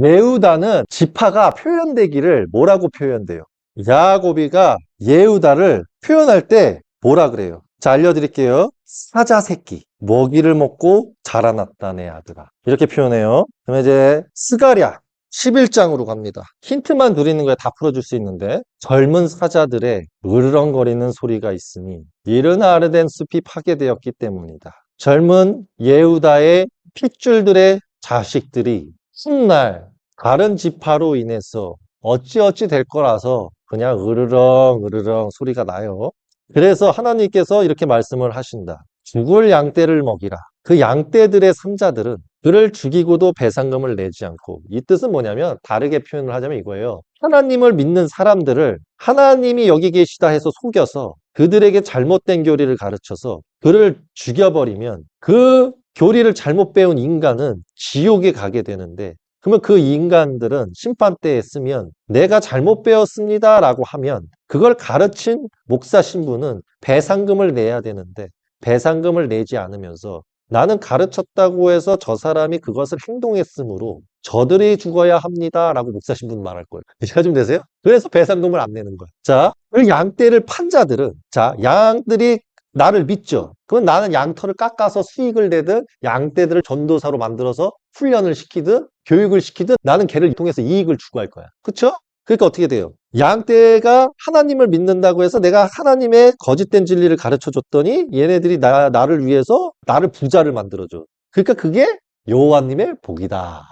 예후다는 지파가 표현되기를 뭐라고 표현돼요? 야고비가 예후다를 표현할 때 뭐라 그래요? 자, 알려드릴게요. 사자 새끼. 먹이를 먹고 자라났다, 내 아들아. 이렇게 표현해요. 그러면 이제 스가랴 11장으로 갑니다. 힌트만 드리는 거에 다 풀어줄 수 있는데 젊은 사자들의 으르렁거리는 소리가 있으니 이른 아르덴 숲이 파괴되었기 때문이다. 젊은 예후다의 핏줄들의 자식들이 훗날 다른 지파로 인해서 어찌어찌 될 거라서 그냥 으르렁 으르렁 소리가 나요. 그래서 하나님께서 이렇게 말씀을 하신다. 죽을 양떼를 먹이라. 그 양떼들의 삼자들은 그를 죽이고도 배상금을 내지 않고 이 뜻은 뭐냐면 다르게 표현을 하자면 이거예요. 하나님을 믿는 사람들을 하나님이 여기 계시다 해서 속여서 그들에게 잘못된 교리를 가르쳐서 그를 죽여버리면 그 교리를 잘못 배운 인간은 지옥에 가게 되는데 그러면 그 인간들은 심판대에 쓰면 내가 잘못 배웠습니다 라고 하면 그걸 가르친 목사 신부는 배상금을 내야 되는데 배상금을 내지 않으면서 나는 가르쳤다고 해서 저 사람이 그것을 행동했으므로 저들이 죽어야 합니다 라고 목사 신부는 말할 거예요. 이해가 좀 되세요? 그래서 배상금을 안 내는 거야. 자, 그 양떼를 판 자들은 자, 양들이 나를 믿죠. 그러면 나는 양털을 깎아서 수익을 내든 양떼들을 전도사로 만들어서 훈련을 시키든 교육을 시키든 나는 걔를 통해서 이익을 추구할 거야. 그쵸? 그러니까 어떻게 돼요? 양떼가 하나님을 믿는다고 해서 내가 하나님의 거짓된 진리를 가르쳐 줬더니 얘네들이 나, 나를 위해서 나를 부자를 만들어줘. 그러니까 그게 여호와님의 복이다.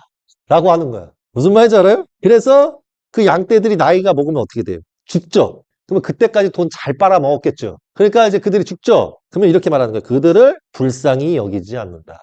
라고 하는 거야. 무슨 말인지 알아요? 그래서 그 양떼들이 나이가 먹으면 어떻게 돼요? 죽죠. 그러면 그때까지 돈 잘 빨아먹었겠죠. 그러니까 이제 그들이 죽죠. 그러면 이렇게 말하는 거예요. 그들을 불쌍히 여기지 않는다.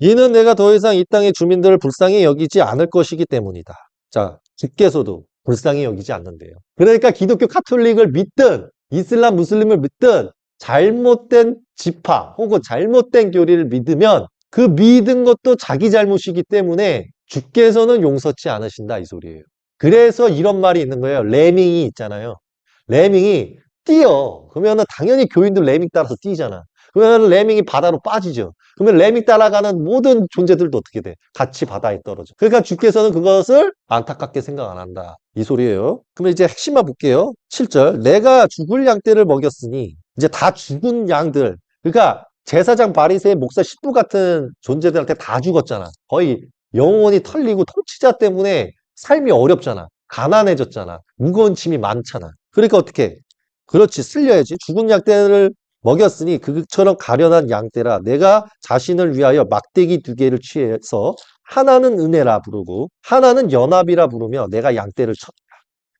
이는 내가 더 이상 이 땅의 주민들을 불쌍히 여기지 않을 것이기 때문이다. 자, 주께서도 불쌍히 여기지 않는데요. 그러니까 기독교 카톨릭을 믿든 이슬람 무슬림을 믿든 잘못된 지파 혹은 잘못된 교리를 믿으면 그 믿은 것도 자기 잘못이기 때문에 주께서는 용서치 않으신다 이 소리예요. 그래서 이런 말이 있는 거예요. 레밍이 있잖아요. 레밍이 뛰어. 그러면 당연히 교인들 레밍 따라서 뛰잖아. 그러면 레밍이 바다로 빠지죠. 그러면 레밍 따라가는 모든 존재들도 어떻게 돼? 같이 바다에 떨어져. 그러니까 주께서는 그것을 안타깝게 생각 안 한다. 이 소리예요. 그러면 이제 핵심만 볼게요. 7절. 내가 죽을 양떼를 먹였으니 이제 다 죽은 양들. 그러니까 제사장 바리새의 목사 십부 같은 존재들한테 다 죽었잖아. 거의 영혼이 털리고 통치자 때문에 삶이 어렵잖아. 가난해졌잖아. 무거운 짐이 많잖아. 그러니까 어떻게? 그렇지. 쓸려야지. 죽은 양떼를 먹였으니 그처럼 가련한 양떼라 내가 자신을 위하여 막대기 두 개를 취해서 하나는 은혜라 부르고 하나는 연합이라 부르며 내가 양떼를 쳤다.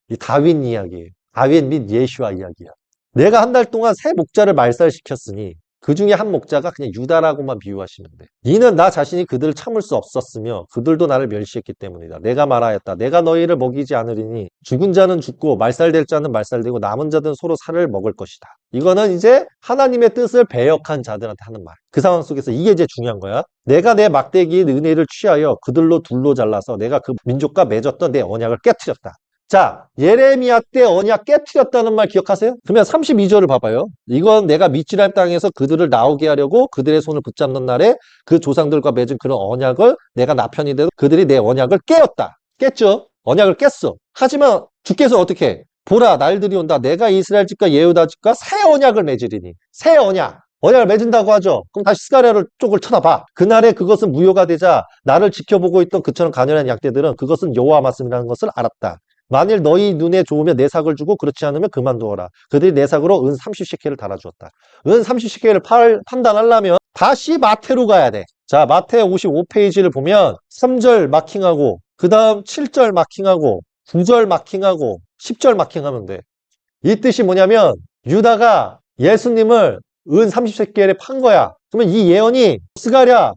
이 다윈 이야기예요. 다윈 및 예슈아 이야기야. 내가 한 달 동안 새 목자를 말살시켰으니 그 중에 한 목자가 그냥 유다라고만 비유하시면 돼. 이는 나 자신이 그들을 참을 수 없었으며 그들도 나를 멸시했기 때문이다. 내가 말하였다. 내가 너희를 먹이지 않으리니 죽은 자는 죽고 말살될 자는 말살되고 남은 자들은 서로 살을 먹을 것이다. 이거는 이제 하나님의 뜻을 배역한 자들한테 하는 말. 그 상황 속에서 이게 이제 중요한 거야. 내가 내 막대기의 은혜를 취하여 그들로 둘로 잘라서 내가 그 민족과 맺었던 내 언약을 깨뜨렸다. 자, 예레미야 때 언약 깨뜨렸다는 말 기억하세요? 그러면 32절을 봐봐요. 이건 내가 미치람 땅에서 그들을 나오게 하려고 그들의 손을 붙잡는 날에 그 조상들과 맺은 그런 언약을 내가 나 편이 되도 그들이 내 언약을 깨었다. 깼죠? 언약을 깼어. 하지만 주께서 어떻게 해? 보라 날들이 온다. 내가 이스라엘 집과 예후다 집과 새 언약을 맺으리니. 새 언약. 언약을 맺은다고 하죠. 그럼 다시 스가랴를 쪽을 쳐다봐. 그날에 그것은 무효가 되자 나를 지켜보고 있던 그처럼 가련한 약대들은 그것은 여호와 말씀이라는 것을 알았다. 만일 너희 눈에 좋으면 내 삭을 주고 그렇지 않으면 그만두어라. 그들이 내 삭으로 은 30시케를 달아주었다. 은 30시케를 팔, 판단하려면 다시 마태로 가야 돼. 자, 마태 55페이지를 보면 3절 마킹하고 그 다음 7절 마킹하고 9절 마킹하고 10절 마킹하면 돼. 이 뜻이 뭐냐면 유다가 예수님을 은 30시케를 판 거야. 그러면 이 예언이 스가랴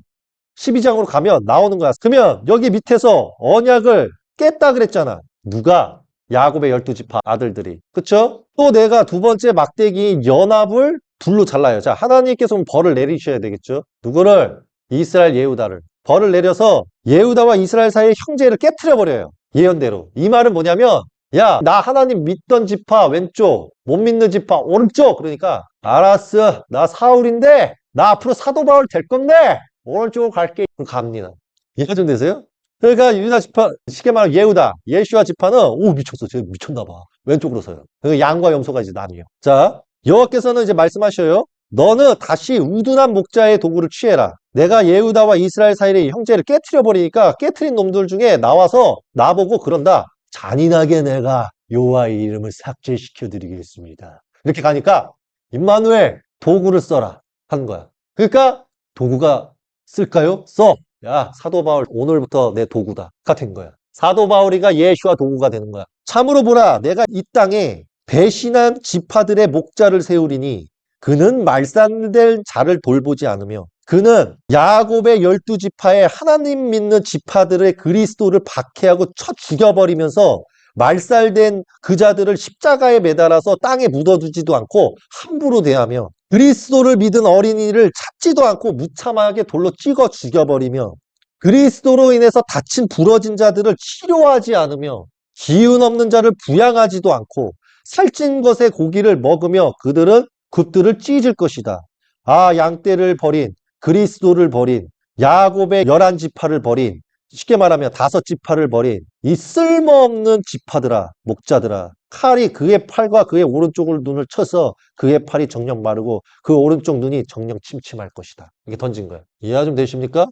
12장으로 가면 나오는 거야. 그러면 여기 밑에서 언약을 깼다 그랬잖아. 누가? 야곱의 열두 지파 아들들이. 그쵸? 또 내가 두 번째 막대기 연합을 둘로 잘라요. 자, 하나님께서 벌을 내리셔야 되겠죠? 누구를? 이스라엘 예후다를. 벌을 내려서 예후다와 이스라엘 사이의 형제를 깨뜨려 버려요. 예언대로. 이 말은 뭐냐면 야, 나 하나님 믿던 지파 왼쪽, 못 믿는 지파 오른쪽. 그러니까 알았어. 나 사울인데 나 앞으로 사도 바울 될 건데 오른쪽으로 갈게. 그럼 갑니다. 이해가 좀 되세요? 그러니까 유다 지파, 쉽게 말하면 예후다, 예슈아 지파는 오 미쳤어, 쟤 미쳤나 봐. 왼쪽으로 서요. 그러니까 양과 염소가 이제 나뉘어. 자, 여호와께서는 이제 말씀하셔요. 너는 다시 우둔한 목자의 도구를 취해라. 내가 예후다와 이스라엘 사이의 형제를 깨트려 버리니까 깨트린 놈들 중에 나와서 나보고 그런다. 잔인하게 내가 여호와의 이름을 삭제시켜 드리겠습니다. 이렇게 가니까 임마누엘 도구를 써라 하는 거야. 그러니까 도구가 쓸까요? 써. 야 사도 바울 오늘부터 내 도구다. 같은 거야. 사도 바울이가 예수와 도구가 되는 거야. 참으로 보라 내가 이 땅에 배신한 지파들의 목자를 세우리니 그는 말살될 자를 돌보지 않으며 그는 야곱의 열두 지파의 하나님 믿는 지파들의 그리스도를 박해하고 쳐 죽여버리면서 말살된 그 자들을 십자가에 매달아서 땅에 묻어두지도 않고 함부로 대하며 그리스도를 믿은 어린이를 찾지도 않고 무참하게 돌로 찍어 죽여버리며 그리스도로 인해서 다친 부러진 자들을 치료하지 않으며 기운 없는 자를 부양하지도 않고 살찐 것의 고기를 먹으며 그들은 굿들을 찢을 것이다. 아 양떼를 버린 그리스도를 버린 야곱의 열한 지파를 버린 쉽게 말하면 다섯 지파를 버린 이 쓸모없는 지파들아 목자들아 칼이 그의 팔과 그의 오른쪽을 눈을 쳐서 그의 팔이 정령 마르고 그 오른쪽 눈이 정령 침침할 것이다. 이게 던진 거예요. 이해가 좀 되십니까?